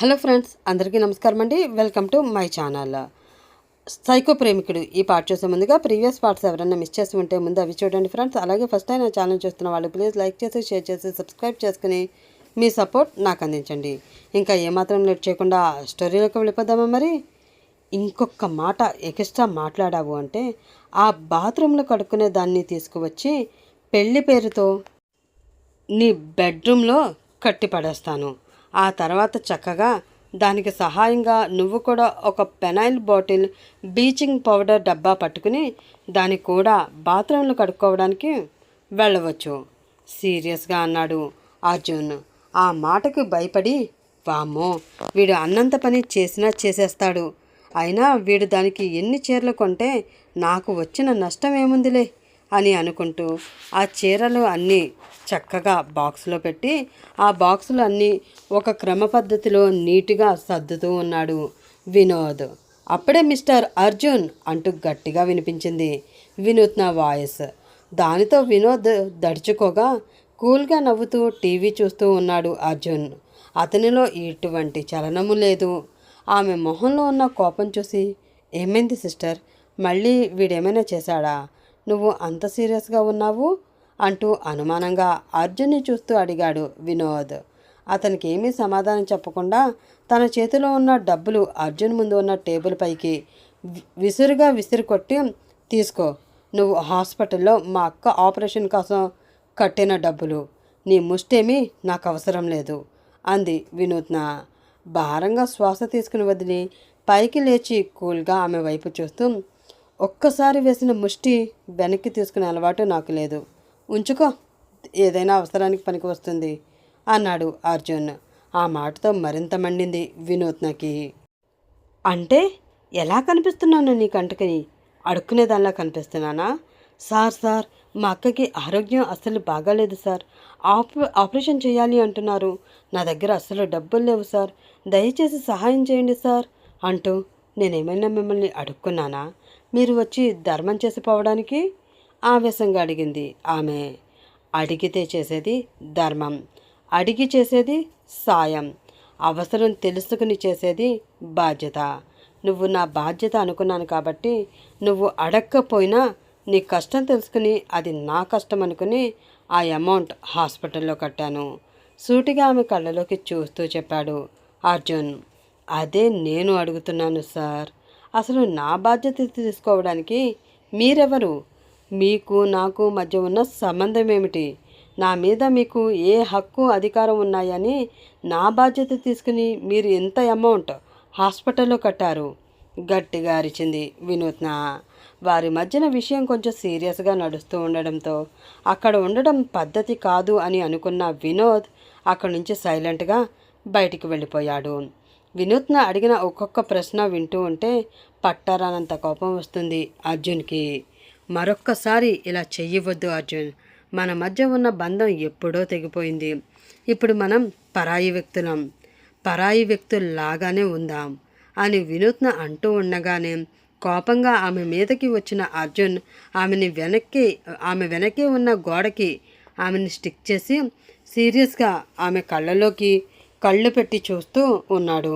Hello friends అందరికీ నమస్కారం అండి. Welcome to my channel. Psycho ప్రేమికుడు ఈ పార్ట్ చూసే ముందుగా ప్రీవియస్ పార్ట్స్ ఎవరైనా మిస్ చేసి ఉంటే ముందు అవి చూడండి ఫ్రెండ్స్. అలాగే ఫస్ట్ టైం నా ఛానల్ చూస్తున్న వాళ్ళు ప్లీజ్ లైక్ చేసి షేర్ చేసి సబ్స్క్రైబ్ చేసుకుని మీ సపోర్ట్ నాకు అందించండి. ఇంకా ఏమాత్రం లేట్ చేయకుండా స్టోరీలోకి వెళ్ళిపోదామా మరి? ఇంకొక మాట ఎక్స్ట్రా మాట్లాడావు అంటే ఆ బాత్రూంలో కడుక్కునే దాన్ని తీసుకువచ్చి పెళ్ళి పేరుతో నీ బెడ్రూమ్లో కట్టి పడేస్తాను. ఆ తర్వాత చక్కగా దానికి సహాయంగా నువ్వు కూడా ఒక పెనైల్ బాటిల్ బ్లీచింగ్ పౌడర్ డబ్బా పట్టుకుని దానికి కూడా బాత్రూంలో కడుక్కోవడానికి వెళ్ళవచ్చు. సీరియస్గా అన్నాడు అర్జున్. ఆ మాటకు భయపడి వామ్మో వీడు అన్నంత పని చేసినా చేసేస్తాడు. అయినా వీడు దానికి ఎన్ని చీరలు కొంటే నాకు వచ్చిన నష్టం ఏముందిలే. అని అనుకుంటూ ఆ చీరలు అన్నీ చక్కగా బాక్స్లో పెట్టి ఆ బాక్సులు అన్నీ ఒక క్రమ పద్ధతిలో నీట్గా సర్దుతూ ఉన్నాడు వినోద్. అప్పుడే మిస్టర్ అర్జున్ అంటూ గట్టిగా వినిపించింది వినూత్న వాయిస్. దానితో వినోద్ దడుచుకోగా కూల్గా నవ్వుతూ టీవీ చూస్తూ ఉన్నాడు అర్జున్. అతనిలో ఎటువంటి చలనము లేదు. ఆమె మొహంలో ఉన్న కోపం చూసి ఏమైంది సిస్టర్? మళ్ళీ వీడేమైనా చేశాడా? నువ్వు అంత సీరియస్గా ఉన్నావు? అంటూ అనుమానంగా అర్జున్ని చూస్తూ అడిగాడు వినోద్. అతనికి ఏమీ సమాధానం చెప్పకుండా తన చేతిలో ఉన్న డబ్బులు అర్జున్ ముందు ఉన్న టేబుల్ పైకి విసురుగా విసిరి కొట్టి తీసుకో నువ్వు హాస్పిటల్లో మా అక్క ఆపరేషన్ కోసం కట్టిన డబ్బులు. నీ ముష్టేమీ నాకు అవసరం లేదు అంది వినూత్న. భారంగా శ్వాస తీసుకుని వదిలి పైకి లేచి కూల్గా ఆమె వైపు చూస్తూ ఒక్కసారి వేసిన ముష్టి వెనక్కి తీసుకునే అలవాటు నాకు లేదు. ఉంచుకో ఏదైనా అవసరానికి పనికి వస్తుంది అన్నాడు అర్జున్. ఆ మాటతో మరింత మండింది వినూత్నకి అంటే ఎలా కనిపిస్తున్నాను నీ కంటకి? అడుక్కునేదానిలా కనిపిస్తున్నానా? సార్ సార్ మా అక్కకి ఆరోగ్యం అస్సలు బాగాలేదు సార్. ఆప ఆపరేషన్ చేయాలి అంటున్నారు. నా దగ్గర అస్సలు డబ్బులు లేవు సార్. దయచేసి సహాయం చేయండి సార్ అంటూ నేనేమైనా మిమ్మల్ని అడుక్కున్నానా? మీరు వచ్చి ధర్మం చేసిపోవడానికి ఆవేశంగా అడిగింది ఆమె. అడిగితే చేసేది ధర్మం అడిగి చేసేది సాయం అవసరం తెలుసుకుని చేసేది బాధ్యత. నువ్వు నా బాధ్యత అనుకున్నాను కాబట్టి నువ్వు అడగకపోయినా నీ కష్టం తెలుసుకుని అది నా కష్టం అనుకుని ఆ అమౌంట్ హాస్పిటల్లో కట్టాను. సూటిగా ఆమె కళ్ళలోకి చూస్తూ చెప్పాడు అర్జున్. అదే నేను అడుగుతున్నాను సార్. అసలు నా బాధ్యత తీసుకోవడానికి మీరెవరు? మీకు నాకు మధ్య ఉన్న సంబంధం ఏమిటి నా మీద మీకు ఏ హక్కు అధికారం ఉన్నాయని నా బాధ్యత తీసుకుని మీరు ఎంత అమౌంట్ హాస్పిటల్లో కట్టారు? గట్టిగా అరిచింది వినూత్న. వారి మధ్యన విషయం కొంచెం సీరియస్గా నడుస్తూ ఉండడంతో అక్కడ ఉండడం పద్ధతి కాదు అని అనుకున్న వినోద్ అక్కడి నుంచి సైలెంట్గా బయటికి వెళ్ళిపోయాడు. వినూత్న అడిగిన ఒక్కొక్క ప్రశ్న వింటూ ఉంటే పట్టారానంత కోపం వస్తుంది అర్జున్కి. మరొక్కసారి ఇలా చెయ్యవద్దు అర్జున్. మన మధ్య ఉన్న బంధం ఎప్పుడో తెగిపోయింది. ఇప్పుడు మనం పరాయి వ్యక్తులం. పరాయి వ్యక్తుల్లాగానే ఉందాం అని వినూత్న అంటూ ఉండగానే కోపంగా ఆమె మీదకి వచ్చిన అర్జున్ ఆమెని వెనక్కి ఆమె వెనకే ఉన్న గోడకి ఆమెని స్టిక్ చేసి సీరియస్గా ఆమె కళ్ళలోకి కళ్ళు పెట్టి చూస్తూ ఉన్నాడు.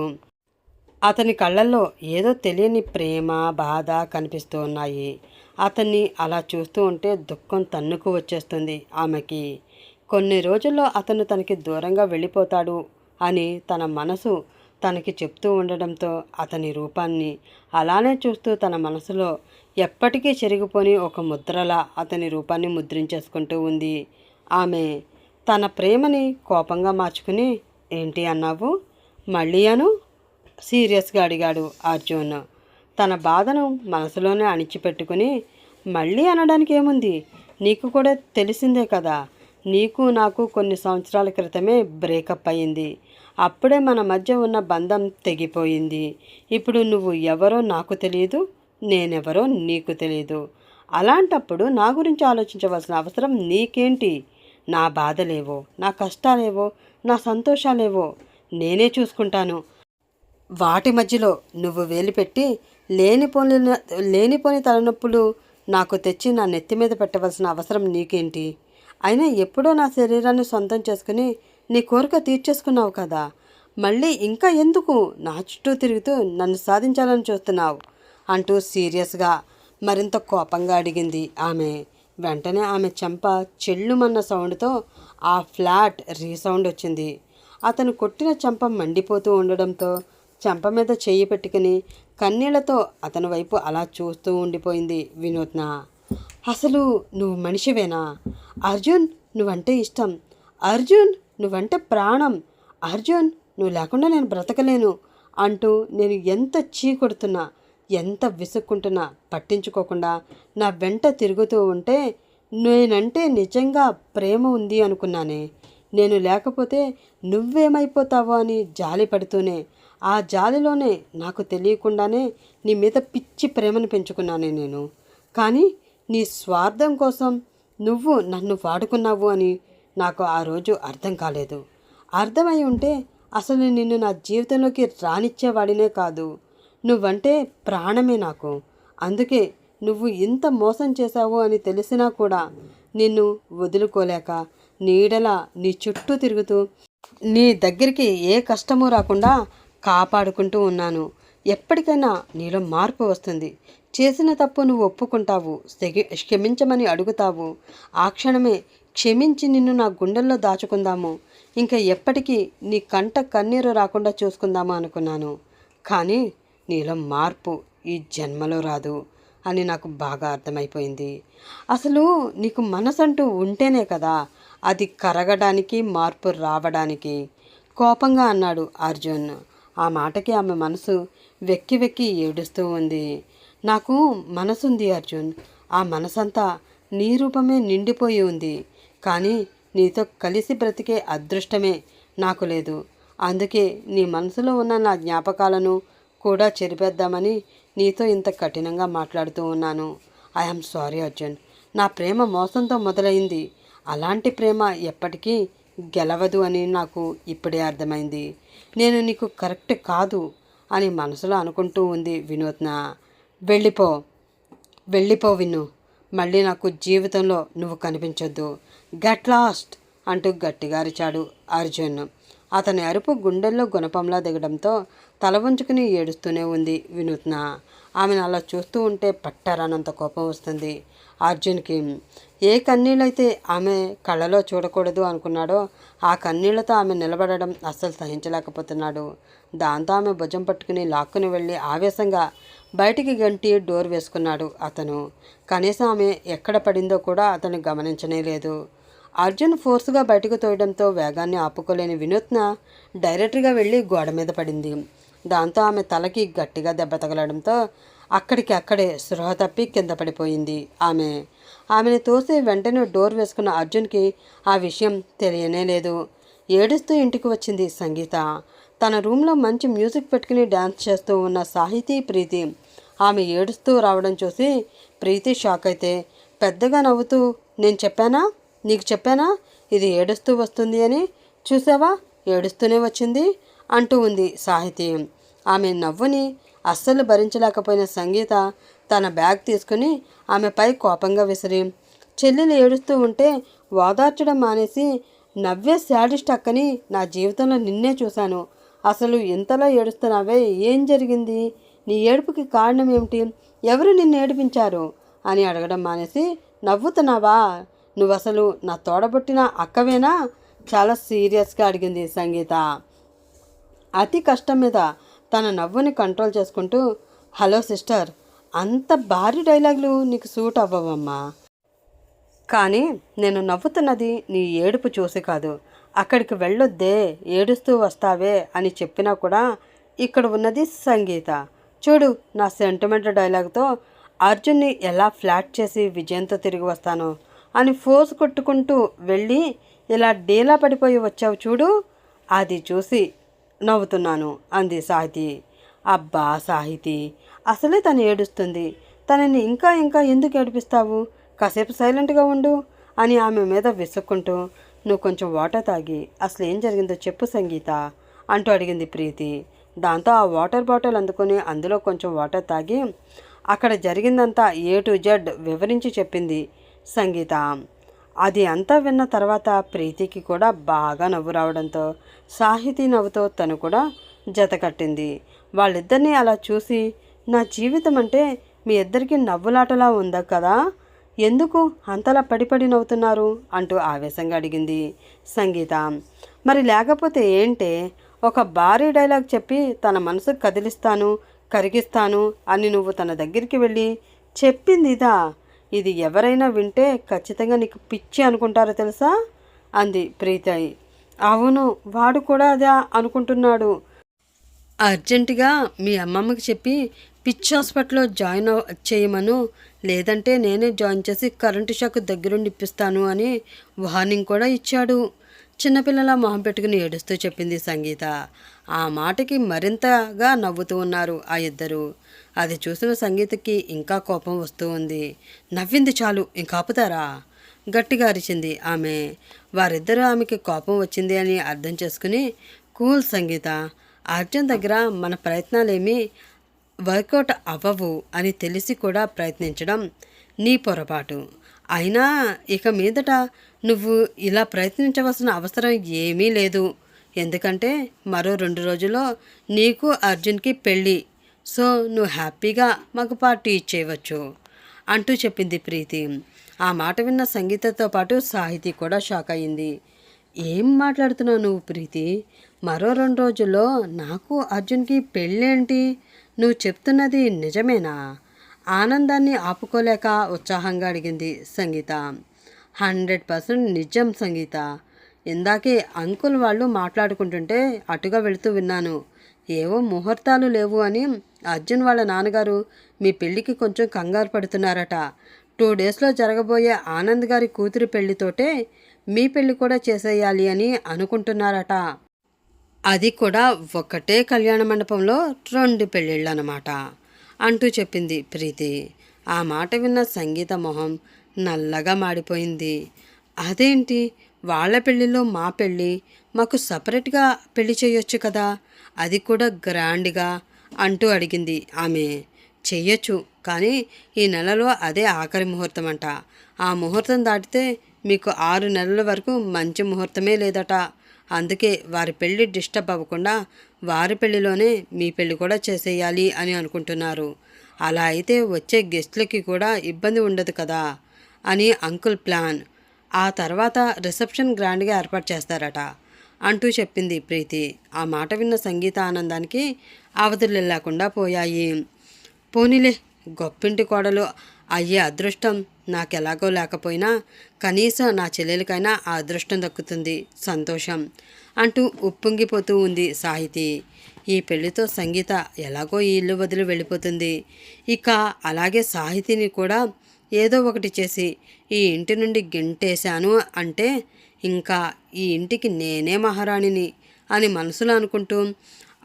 అతని కళ్ళల్లో ఏదో తెలియని ప్రేమ బాధ కనిపిస్తూ ఉన్నాయి. అతన్ని అలా చూస్తూ ఉంటే దుఃఖం తన్నుకు వచ్చేస్తుంది ఆమెకి. కొన్ని రోజుల్లో అతను తనకి దూరంగా వెళ్ళిపోతాడు అని తన మనసు తనకి చెప్తూ ఉండడంతో అతని రూపాన్ని అలానే చూస్తూ తన మనసులో ఎప్పటికీ చెరిగిపోని ఒక ముద్రలా అతని రూపాన్ని ముద్రించేసుకుంటూ ఉంది. ఆమె తన ప్రేమని కోపంగా మార్చుకుని ఏంటి అన్నావు? మళ్ళీ అను. సీరియస్గా అడిగాడు అర్జున్. తన బాధను మనసులోనే అణిచిపెట్టుకుని మళ్ళీ అనడానికి ఏముంది? నీకు కూడా తెలిసిందే కదా. నీకు నాకు కొన్ని సంవత్సరాల క్రితమే బ్రేకప్ అయ్యింది అప్పుడే మన మధ్య ఉన్న బంధం తెగిపోయింది. ఇప్పుడు నువ్వు ఎవరో నాకు తెలియదు నేనెవరో నీకు తెలియదు. అలాంటప్పుడు నా గురించి ఆలోచించవలసిన అవసరం నీకేంటి? నా బాధలేవో నా కష్టాలేవో నా సంతోషాలేవో నేనే చూసుకుంటాను. వాటి మధ్యలో నువ్వు వేలిపెట్టి లేనిపోని లేనిపోని తలనొప్పులు నాకు తెచ్చి నా నెత్తి మీద పెట్టవలసిన అవసరం నీకేంటి? అయినా ఎప్పుడో నా శరీరాన్ని సొంతం చేసుకుని నీ కోరిక తీర్చేసుకున్నావు కదా. మళ్ళీ ఇంకా ఎందుకు నా చుట్టూ తిరుగుతూ నన్ను సాధించాలని చూస్తున్నావు? అంటూ సీరియస్గా మరింత కోపంగా అడిగింది ఆమె. వెంటనే ఆమె చెంప చెల్లుమన్న సౌండ్తో ఆ ఫ్లాట్ రీసౌండ్ వచ్చింది. అతను కొట్టిన చెంప మండిపోతూ ఉండడంతో చెంప మీద చెయ్యి పెట్టుకుని కన్నీళ్ళతో అతని వైపు అలా చూస్తూ ఉండిపోయింది వినూత్న. అసలు నువ్వు మనిషివేనా? అర్జున్ నువ్వంటే ఇష్టం. అర్జున్ నువ్వంటే ప్రాణం. అర్జున్ నువ్వు లేకుండా నేను బ్రతకలేను అంటూ నేను ఎంత చీకొడుతున్నా ఎంత విసుక్కుంటున్నా పట్టించుకోకుండా నా వెంట తిరుగుతూ ఉంటే నేనంటే నిజంగా ప్రేమ ఉంది అనుకున్నానే. నేను లేకపోతే నువ్వేమైపోతావో అని జాలి పడుతూనే ఆ జాలిలోనే నాకు తెలియకుండానే నీ మీద పిచ్చి ప్రేమను పెంచుకున్నానే నేను. కానీ నీ స్వార్థం కోసం నువ్వు నన్ను వాడుకున్నావు అని నాకు ఆ రోజు అర్థం కాలేదు. అర్థమై ఉంటే అసలు నిన్ను నా జీవితంలోకి రానిచ్చేవాడినే కాదు. నువ్వంటే ప్రాణమే నాకు. అందుకే నువ్వు ఇంత మోసం చేశావు అని తెలిసినా కూడా నిన్ను వదులుకోలేక నీడలా నీ చుట్టూ తిరుగుతూ నీ దగ్గరికి ఏ కష్టము రాకుండా కాపాడుకుంటూ ఉన్నాను. ఎప్పటికైనా నీలో మార్పు వస్తుంది. చేసిన తప్పు నువ్వు ఒప్పుకుంటావు. క్షమించమని అడుగుతావు. ఆ క్షణమే క్షమించి నిన్ను నా గుండెల్లో దాచుకుందాము. ఇంకా ఎప్పటికీ నీ కంట కన్నీరు రాకుండా చూసుకుందాము అనుకున్నాను. కానీ నీలో మార్పు ఈ జన్మలో రాదు అని నాకు బాగా అర్థమైపోయింది. అసలు నీకు మనసంటూ ఉంటేనే కదా అది కరగడానికి మార్పు రావడానికి. కోపంగా అన్నాడు అర్జున్. ఆ మాటకి ఆమె మనసు వెక్కి వెక్కి ఏడుస్తూ ఉంది. నాకు మనసుంది అర్జున్. ఆ మనసంతా నీ రూపమే నిండిపోయి ఉంది. కానీ నీతో కలిసి బ్రతికే అదృష్టమే నాకు లేదు. అందుకే నీ మనసులో ఉన్న నా జ్ఞాపకాలను కూడా చెరిపేద్దామని నీతో ఇంత కఠినంగా మాట్లాడుతూ ఉన్నాను. ఐఎమ్ సారీ అర్జున్ నా ప్రేమ మోసంతో మొదలైంది. అలాంటి ప్రేమ ఎప్పటికీ గెలవదు అని నాకు ఇప్పుడే అర్థమైంది. నేను నీకు కరెక్ట్ కాదు అని మనసులో అనుకుంటూ ఉంది వినూత్న. వెళ్ళిపో. వెళ్ళిపో విను మళ్ళీ నాకు జీవితంలో నువ్వు కనిపించొద్దు. గట్ లాస్ట్ అంటూ గట్టిగా అరిచాడు అర్జున్. అతని అరుపు గుండెల్లో గుణపంలా దిగడంతో తల వంచుకుని ఏడుస్తూనే ఉంది వినూత్న. ఆమెను అలా చూస్తూ ఉంటే పట్టారనంత కోపం వస్తుంది. అర్జున్కి ఏ కన్నీళ్ళైతే ఆమె కళ్ళలో చూడకూడదు అనుకున్నాడో ఆ కన్నీళ్ళతో ఆమె నిలబడడం అస్సలు సహించలేకపోతున్నాడు. దాంతో ఆమె భుజం పట్టుకుని లాక్కుని వెళ్ళి ఆవేశంగా బయటికి గంటి డోర్ వేసుకున్నాడు అతను. కనీసం ఆమె ఎక్కడ పడిందో కూడా అతను గమనించనే లేదు. అర్జున్ ఫోర్స్గా బయటకు తోయడంతో వేగాన్ని ఆపుకోలేని వినూత్న డైరెక్ట్గా వెళ్ళి గోడ మీద పడింది. దాంతో ఆమె తలకి గట్టిగా దెబ్బ తగలడంతో అక్కడికి అక్కడే స్పృహ తప్పి కింద పడిపోయింది ఆమె. ఆమెను తోసి వెంటనే డోర్ వేసుకున్న అర్జున్కి ఆ విషయం తెలియనే లేదు. ఏడుస్తూ ఇంటికి వచ్చింది సంగీత. తన రూమ్లో మంచి మ్యూజిక్ పెట్టుకుని డ్యాన్స్ చేస్తూ ఉన్న సాహితీ ప్రీతి. ఆమె ఏడుస్తూ రావడం చూసి ప్రీతి షాక్ అయితే పెద్దగా నవ్వుతూ నేను చెప్పానా? నీకు చెప్పానా? ఇది ఏడుస్తూ వస్తుంది అని. చూసావా ఏడుస్తూనే వచ్చింది అంటూ ఉంది సాహితీ. ఆమె నవ్వుని అస్సలు భరించలేకపోయిన సంగీత తన బ్యాగ్ తీసుకుని ఆమెపై కోపంగా విసిరి. చెల్లెలు ఏడుస్తూ ఉంటే ఓదార్చడం మానేసి నవ్వే శాడిస్ట్ అక్కని నా జీవితంలో నిన్నే చూశాను. అసలు ఇంతలా ఏడుస్తున్నావే? ఏం జరిగింది? నీ ఏడుపుకి కారణం ఏమిటి? ఎవరు నిన్ను ఏడిపించారు? అని అడగడం మానేసి నవ్వుతున్నావా? నువ్వు అసలు నా తోడబుట్టిన అక్కవేనా? చాలా సీరియస్గా అడిగింది సంగీత. అతి కష్టం మీద తన నవ్వుని కంట్రోల్ చేసుకుంటూ హలో సిస్టర్ అంత భారీ డైలాగులు నీకు సూట్ అవ్వవమ్మా. కానీ నేను నవ్వుతున్నది నీ ఏడుపు చూసి కాదు. అక్కడికి వెళ్ళొద్దే ఏడుస్తూ వస్తావే అని చెప్పినా కూడా ఇక్కడ ఉన్నది సంగీత. చూడు నా సెంటిమెంట్ డైలాగ్తో అర్జున్ని ఎలా ఫ్లాట్ చేసి విజయంతో తిరిగి వస్తాను. అని ఫోజ్ కొట్టుకుంటూ వెళ్ళి ఇలా డీలా పడిపోయి వచ్చావు చూడు. అది చూసి నవ్వుతున్నాను అంది సాహితి. అబ్బా సాహితి అసలే తను ఏడుస్తుంది. తనని ఇంకా ఇంకా ఎందుకు ఏడిపిస్తావు? కాసేపు సైలెంట్గా ఉండు అని ఆమె మీద విసుక్కుంటూ నువ్వు కొంచెం వాటర్ తాగి అసలు ఏం జరిగిందో చెప్పు సంగీత అంటూ అడిగింది ప్రీతి. దాంతో ఆ వాటర్ బాటిల్ అందుకొని అందులో కొంచెం వాటర్ తాగి అక్కడ జరిగిందంతా ఏ టు జెడ్ వివరించి చెప్పింది. సంగీత. అది అంతా విన్న తర్వాత ప్రీతికి కూడా బాగా నవ్వు రావడంతో సాహితీ నవ్వుతో తను కూడా జత కట్టింది. వాళ్ళిద్దరినీ అలా చూసి నా జీవితం అంటే మీ ఇద్దరికి నవ్వులాటలా ఉందా కదా? ఎందుకు అంతలా పడిపడి నవ్వుతున్నారు? అంటూ ఆవేశంగా అడిగింది సంగీత. మరి లేకపోతే ఏంటే ఒక భారీ డైలాగ్ చెప్పి తన మనసు కదిలిస్తాను కరిగిస్తాను అని నువ్వు తన దగ్గరికి వెళ్ళి చెప్పింది ఇదా? ఇది ఎవరైనా వింటే ఖచ్చితంగా నీకు పిచ్చి అనుకుంటారో తెలుసా? అంది ప్రీతాయి. అవును వాడు కూడా అదే అనుకుంటున్నాడు. అర్జెంటుగా మీ అమ్మమ్మకి చెప్పి పిచ్ హాస్పిటల్లో జాయిన్ చేయమను. లేదంటే నేనే జాయిన్ చేసి కరెంటు షాక్ దగ్గరుండి ఇప్పిస్తాను అని వార్నింగ్ కూడా ఇచ్చాడు. చిన్నపిల్లల మొహం పెట్టుకుని ఏడుస్తూ చెప్పింది సంగీత. ఆ మాటకి మరింతగా నవ్వుతూ ఉన్నారు ఆ ఇద్దరు. అది చూసిన సంగీతకి ఇంకా కోపం వస్తూ ఉంది. నవ్వింది చాలు ఇంకా ఆపుతారా? గట్టిగా అరిచింది ఆమె. వారిద్దరూ ఆమెకి కోపం వచ్చింది అని అర్థం చేసుకుని కూల్ సంగీత అర్జున్ దగ్గర మన ప్రయత్నాలేమీ వర్కౌట్ అవ్వవు అని తెలిసి కూడా ప్రయత్నించడం నీ పొరపాటు. అయినా ఇక మీదట నువ్వు ఇలా ప్రయత్నించవలసిన అవసరం ఏమీ లేదు. ఎందుకంటే మరో రెండు రోజుల్లో నీకు అర్జున్కి పెళ్ళి. సో నువ్వు హ్యాపీగా మాకు పార్టీ ఇచ్చేయవచ్చు. అంటూ చెప్పింది ప్రీతి. ఆ మాట విన్న సంగీతతో పాటు సాహితీ కూడా షాక్ అయింది ఏం మాట్లాడుతున్నావు నువ్వు ప్రీతి? మరో రెండు రోజుల్లో నాకు అర్జున్కి పెళ్ళేంటి? నువ్వు చెప్తున్నది నిజమేనా? ఆనందాన్ని ఆపుకోలేక ఉత్సాహంగా అడిగింది సంగీత. హండ్రెడ్ పర్సెంట్ నిజం సంగీత. ఇందాకే అంకుల్ వాళ్ళు మాట్లాడుకుంటుంటే అటుగా వెళుతూ విన్నాను. ఏవో ముహూర్తాలు లేవు అని అర్జున్ వాళ్ళ నాన్నగారు మీ పెళ్ళికి కొంచెం కంగారు పడుతున్నారట. టూ డేస్లో జరగబోయే ఆనంద్ గారి కూతురి పెళ్ళితోటే మీ పెళ్ళి కూడా చేసేయాలి అని అనుకుంటున్నారట. అది కూడా ఒకటే కళ్యాణ మండపంలో రెండు పెళ్ళిళ్ళు అన్నమాట అంటూ చెప్పింది ప్రీతి. ఆ మాట విన్న సంగీత మొహం నల్లగా మాడిపోయింది. అదేంటి? వాళ్ళ పెళ్ళిలో మా పెళ్ళి మాకు సపరేట్గా పెళ్ళి చేయొచ్చు కదా? అది కూడా గ్రాండ్గా అంటూ అడిగింది ఆమె. చెయ్యొచ్చు కానీ ఈ నెలలో అదే ఆఖరి ముహూర్తం అంట ఆ ముహూర్తం దాటితే మీకు ఆరు నెలల వరకు మంచి ముహూర్తమే లేదట. అందుకే వారి పెళ్ళి డిస్టర్బ్ అవ్వకుండా వారి పెళ్ళిలోనే మీ పెళ్ళి కూడా చేసేయాలి అని అనుకుంటున్నారు. అలా అయితే వచ్చే గెస్ట్లకి కూడా ఇబ్బంది ఉండదు కదా? అని అంకుల్ ప్లాన్. ఆ తర్వాత రిసెప్షన్ గ్రాండ్గా ఏర్పాటు చేస్తారట. అంటూ చెప్పింది ప్రీతి. ఆ మాట విన్న సంగీత ఆనందానికి అవధులు లేకుండా పోయాయి. పోనీలే గొప్పింటి కోడలు అయ్యే అదృష్టం నాకెలాగో లేకపోయినా కనీసం నా చెల్లెలకైనా ఆ అదృష్టం దక్కుతుంది. సంతోషం అంటూ ఉప్పొంగిపోతూ ఉంది సాహితి. ఈ పెళ్ళితో సంగీత ఎలాగో ఈ ఇల్లు వదిలి వెళ్ళిపోతుంది. ఇక అలాగే సాహితిని కూడా ఏదో ఒకటి చేసి ఈ ఇంటి నుండి గెంటేశాను అంటే ఇంకా ఈ ఇంటికి నేనే మహారాణిని అని మనసులో అనుకుంటూ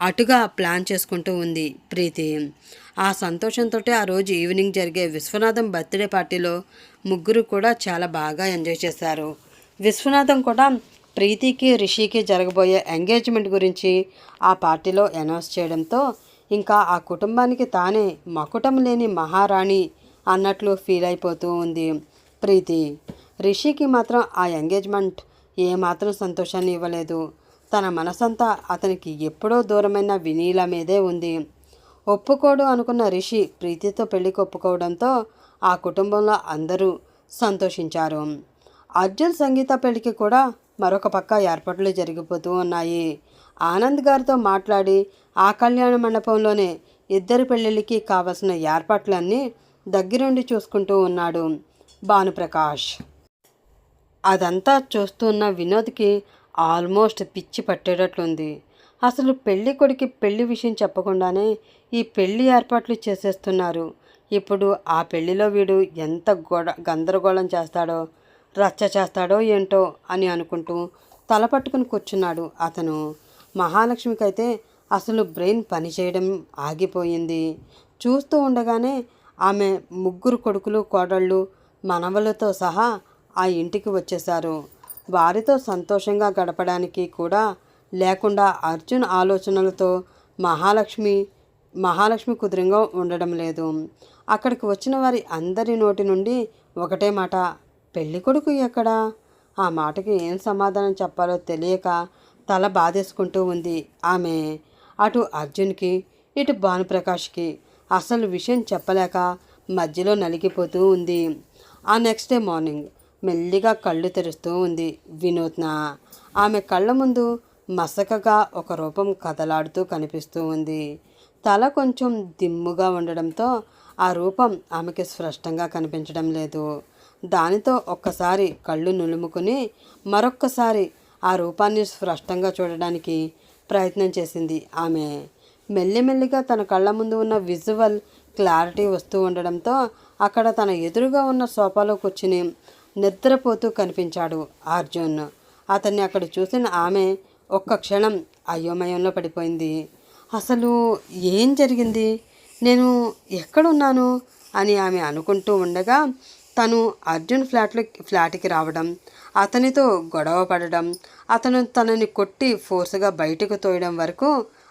అటుగా ప్లాన్ చేసుకుంటూ ఉంది ప్రీతి. ఆ సంతోషంతో ఆ రోజు ఈవినింగ్ జరిగే విశ్వనాథం బర్త్డే పార్టీలో ముగ్గురు కూడా చాలా బాగా ఎంజాయ్ చేశారు. విశ్వనాథం కూడా ప్రీతికి రిషికి జరగబోయే ఎంగేజ్మెంట్ గురించి ఆ పార్టీలో అనౌన్స్ చేయడంతో ఇంకా ఆ కుటుంబానికి తానే మకుటం లేని మహారాణి అన్నట్లు ఫీల్ అయిపోతూ ఉంది ప్రీతి. రిషికి మాత్రం ఆ ఎంగేజ్మెంట్ ఏమాత్రం సంతోషాన్ని ఇవ్వలేదు. తన మనసంతా అతనికి ఎప్పుడో దూరమైన వినీల మీదే ఉంది. ఒప్పుకోడు అనుకున్న రిషి ప్రీతితో పెళ్ళికి ఒప్పుకోవడంతో ఆ కుటుంబంలో అందరూ సంతోషించారు. అర్జున్ సంగీత పెళ్ళికి కూడా మరొక పక్క ఏర్పాట్లు జరిగిపోతూ ఉన్నాయి. ఆనంద్ గారితో మాట్లాడి ఆ కళ్యాణ మండపంలోనే ఇద్దరి పెళ్ళిళ్ళకి కావలసిన ఏర్పాట్లన్నీ దగ్గరుండి చూసుకుంటూ ఉన్నాడు భానుప్రకాష్. అదంతా చూస్తున్న వినోద్కి ఆల్మోస్ట్ పిచ్చి పట్టేటట్లుంది. అసలు పెళ్ళి కొడుకి పెళ్ళి విషయం చెప్పకుండానే ఈ పెళ్ళి ఏర్పాట్లు చేసేస్తున్నారు. ఇప్పుడు ఆ పెళ్ళిలో వీడు ఎంత గొడ గందరగోళం చేస్తాడో రచ్చ చేస్తాడో ఏంటో అని అనుకుంటూ తల పట్టుకుని కూర్చున్నాడు అతను. మహాలక్ష్మికైతే అసలు బ్రెయిన్ పనిచేయడం ఆగిపోయింది. చూస్తూ ఉండగానే ఆమె ముగ్గురు కొడుకులు కోడళ్ళు మనవలతో సహా ఆ ఇంటికి వచ్చేశారు. వారితో సంతోషంగా గడపడానికి కూడా లేకుండా అర్జున్ ఆలోచనలతో మహాలక్ష్మి మహాలక్ష్మి కుదురంగా ఉండడం లేదు. అక్కడికి వచ్చిన వారి అందరి నోటి నుండి ఒకటే మాట పెళ్ళి కొడుకు ఎక్కడా? ఆ మాటకి ఏం సమాధానం చెప్పాలో తెలియక తల బాధేసుకుంటూ ఉంది ఆమె. అటు అర్జున్కి ఇటు భానుప్రకాష్కి అసలు విషయం చెప్పలేక మధ్యలో నలిగిపోతూ ఉంది. ఆ నెక్స్ట్ డే మార్నింగ్ మెల్లిగా కళ్ళు తెరుస్తూ ఉంది వినూత్న. ఆమె కళ్ళ ముందు మసకగా ఒక రూపం కదలాడుతూ కనిపిస్తూ ఉంది. తల కొంచెం దిమ్ముగా ఉండడంతో ఆ రూపం ఆమెకి స్పష్టంగా కనిపించడం లేదు. దానితో ఒక్కసారి కళ్ళు నులుముకుని మరొక్కసారి ఆ రూపాన్ని స్పష్టంగా చూడడానికి ప్రయత్నం చేసింది ఆమె. మెల్లిమెల్లిగా తన కళ్ళ ముందు ఉన్న విజువల్ క్లారిటీ వస్తూ ఉండడంతో అక్కడ తన ఎదురుగా ఉన్న సోఫాలో కూర్చుని నిద్రపోతూ కనిపించాడు అర్జున్. అతన్ని అక్కడ చూసిన ఆమె ఒక్క క్షణం అయోమయంలో పడిపోయింది. అసలు ఏం జరిగింది? నేను ఎక్కడున్నాను? అని ఆమె అనుకుంటూ ఉండగా తను అర్జున్ ఫ్లాట్లో ఫ్లాట్కి రావడం అతనితో గొడవ పడడం అతను తనని కొట్టి ఫోర్స్గా బయటకు తోయడం వరకు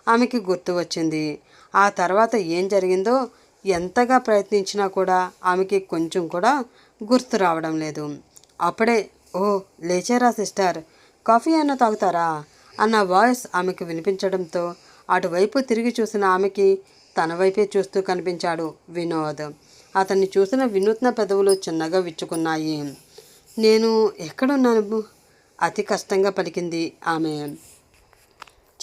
ఆమెకి గుర్తు వచ్చింది. ఆ తర్వాత ఏం జరిగిందో ఎంతగా ప్రయత్నించినా కూడా ఆమెకి కొంచెం కూడా గుర్తు రావడం లేదు. అప్పుడే ఓ లేచారా సిస్టర్? కాఫీ అన్న తాగుతారా? అన్న వాయిస్ ఆమెకు వినిపించడంతో అటువైపు తిరిగి చూసిన ఆమెకి తన వైపే చూస్తూ కనిపించాడు వినోద్. అతన్ని చూసిన వినూత్న పెదవులు చిన్నగా విచ్చుకున్నాయి. నేను ఎక్కడున్నాను? అతి కష్టంగా పలికింది ఆమె.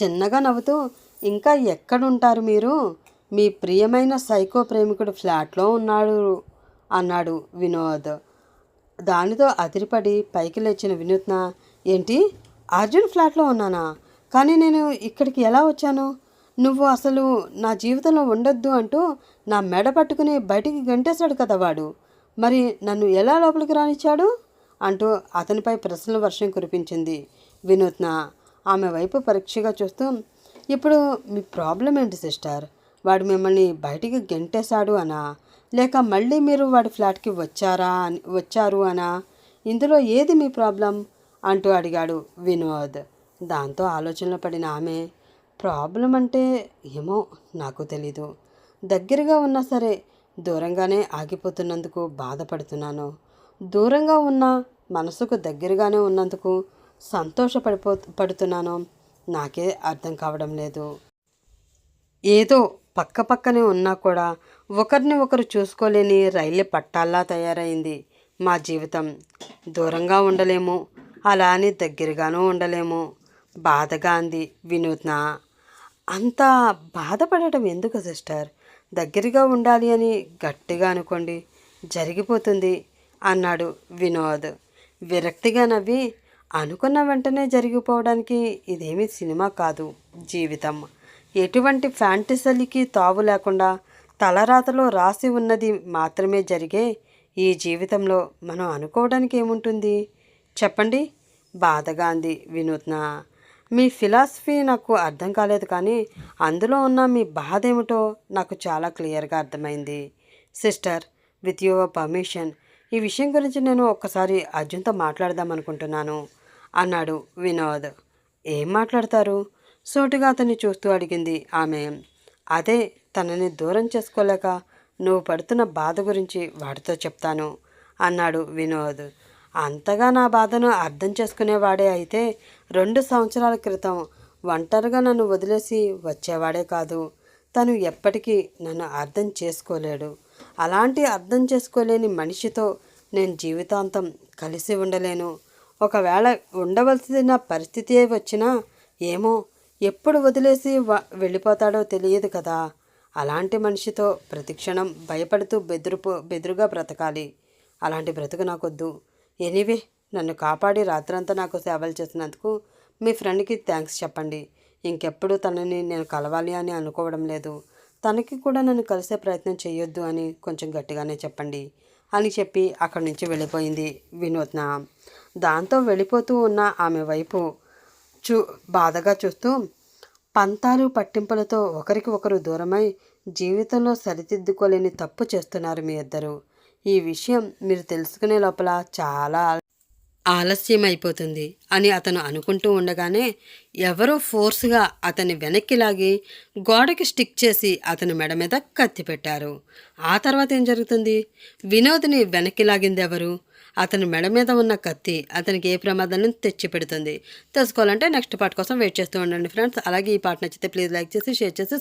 చిన్నగా నవ్వుతూ ఇంకా ఎక్కడుంటారు మీరు? మీ ప్రియమైన సైకో ప్రేమికుడు ఫ్లాట్లో ఉన్నాడు అన్నాడు వినోద్. దానితో అదిరిపడి పైకి లేచిన వినూత్న ఏంటి? అర్జున్ ఫ్లాట్లో ఉన్నానా? కానీ నేను ఇక్కడికి ఎలా వచ్చాను? నువ్వు అసలు నా జీవితంలో ఉండొద్దు అంటూ నా మెడ పట్టుకుని బయటికి గంటేశాడు కదా వాడు. మరి నన్ను ఎలా లోపలికి రానిచ్చాడు? అంటూ అతనిపై ప్రశ్నల వర్షం కురిపించింది వినూత్న. ఆమె వైపు పరీక్షగా చూస్తూ ఇప్పుడు మీ ప్రాబ్లం ఏంటి సిస్టర్? వాడు మిమ్మల్ని బయటికి గెంటేశాడు అనా? లేక మళ్ళీ మీరు వాడి ఫ్లాట్కి వచ్చారా అని వచ్చారు అనా? ఇందులో ఏది మీ ప్రాబ్లం? అంటూ అడిగాడు వినోద్. దాంతో ఆలోచనలో పడిన ఆమె ప్రాబ్లం అంటే ఏమో నాకు తెలీదు. దగ్గరగా ఉన్నా సరే దూరంగానే ఆగిపోతున్నందుకు బాధపడుతున్నాను. దూరంగా ఉన్న మనసుకు దగ్గరగానే ఉన్నందుకు సంతోషపడిపో పడుతున్నాను. నాకే అర్థం కావడం లేదు. ఏదో పక్క పక్కనే ఉన్నా కూడా ఒకరిని ఒకరు చూసుకోలేని రైలు పట్టాల్లా తయారైంది మా జీవితం. దూరంగా ఉండలేము అలా అని దగ్గరగానూ ఉండలేము. బాధగా అంది వినూత్న. అంత బాధపడటం ఎందుకు సిస్టర్? దగ్గరగా ఉండాలి అని గట్టిగా అనుకోండి జరిగిపోతుంది అన్నాడు వినోద్. విరక్తిగా నవ్వి అనుకున్న వెంటనే జరిగిపోవడానికి ఇదేమీ సినిమా కాదు జీవితం. ఎటువంటి ఫ్యాంటసలికి తావు లేకుండా తలరాతలో రాసి ఉన్నది మాత్రమే జరిగే ఈ జీవితంలో మనం అనుకోవడానికి ఏముంటుంది? చెప్పండి. బాధగా అంది వినూత్న. మీ ఫిలాసఫీ నాకు అర్థం కాలేదు కానీ అందులో ఉన్న మీ బాధ ఏమిటో నాకు చాలా క్లియర్గా అర్థమైంది. Sister with your permission. ఈ విషయం గురించి నేను ఒక్కసారి అర్జున్తో మాట్లాడదాం అనుకుంటున్నాను అన్నాడు వినోద్. ఏం మాట్లాడతారు? సూటిగా అతన్ని చూస్తూ అడిగింది ఆమె. అదే తనని దూరం చేసుకోలేక నువ్వు పడుతున్న బాధ గురించి వాడితో చెప్తాను అన్నాడు వినోద్. అంతగా నా బాధను అర్థం చేసుకునేవాడే అయితే రెండు సంవత్సరాల క్రితం ఒంటరిగా నన్ను వదిలేసి వచ్చేవాడే కాదు. తను ఎప్పటికీ నన్ను అర్థం చేసుకోలేడు. అలాంటి అర్థం చేసుకోలేని మనిషితో నేను జీవితాంతం కలిసి ఉండలేను. ఒకవేళ ఉండవలసిన పరిస్థితి వచ్చినా ఏమో ఎప్పుడు వదిలేసి వెళ్ళిపోతాడో తెలియదు కదా. అలాంటి మనిషితో ప్రతిక్షణం భయపడుతూ బెదురుపో బెదురుగా బ్రతకాలి. అలాంటి బ్రతుకు నాకొద్దు. ఎనీవే నన్ను కాపాడి రాత్రంతా నాకు సేవలు చేసినందుకు మీ ఫ్రెండ్కి థ్యాంక్స్ చెప్పండి. ఇంకెప్పుడు తనని నేను కలవాలి అని అనుకోవడం లేదు. తనకి కూడా నన్ను కలిసే ప్రయత్నం చేయొద్దు అని కొంచెం గట్టిగానే చెప్పండి. అని చెప్పి అక్కడి నుంచి వెళ్ళిపోయింది వినూత్న దాంతో వెళ్ళిపోతూ ఉన్న ఆమె వైపు చూ బాధగా చూస్తూ పంతాలు పట్టింపులతో ఒకరికి ఒకరు దూరమై జీవితంలో సరిదిద్దుకోలేని తప్పు చేస్తున్నారు మీ ఇద్దరు. ఈ విషయం మీరు తెలుసుకునే లోపల చాలా ఆలస్యం అయిపోతుంది అని అతను అనుకుంటూ ఉండగానే ఎవరో ఫోర్స్గా అతన్ని వెనక్కి లాగి గోడకి స్టిక్ చేసి అతని మెడ మీద కత్తి పెట్టారు. ఆ తర్వాత ఏం జరుగుతుంది? వినోద్ని వెనక్కి లాగింది ఎవరు? అతని మెడ మీద ఉన్న కత్తి అతనికి ఏ ప్రమాదాన్ని తెచ్చి పెడుతుంది? తెలుసుకోవాలంటే నెక్స్ట్ పార్ట్ కోసం వెయిట్ చేస్తూ ఉండండి ఫ్రెండ్స్. అలాగే ఈ పార్ట్ నచ్చితే ప్లీజ్ లైక్ చేసి షేర్ చేసి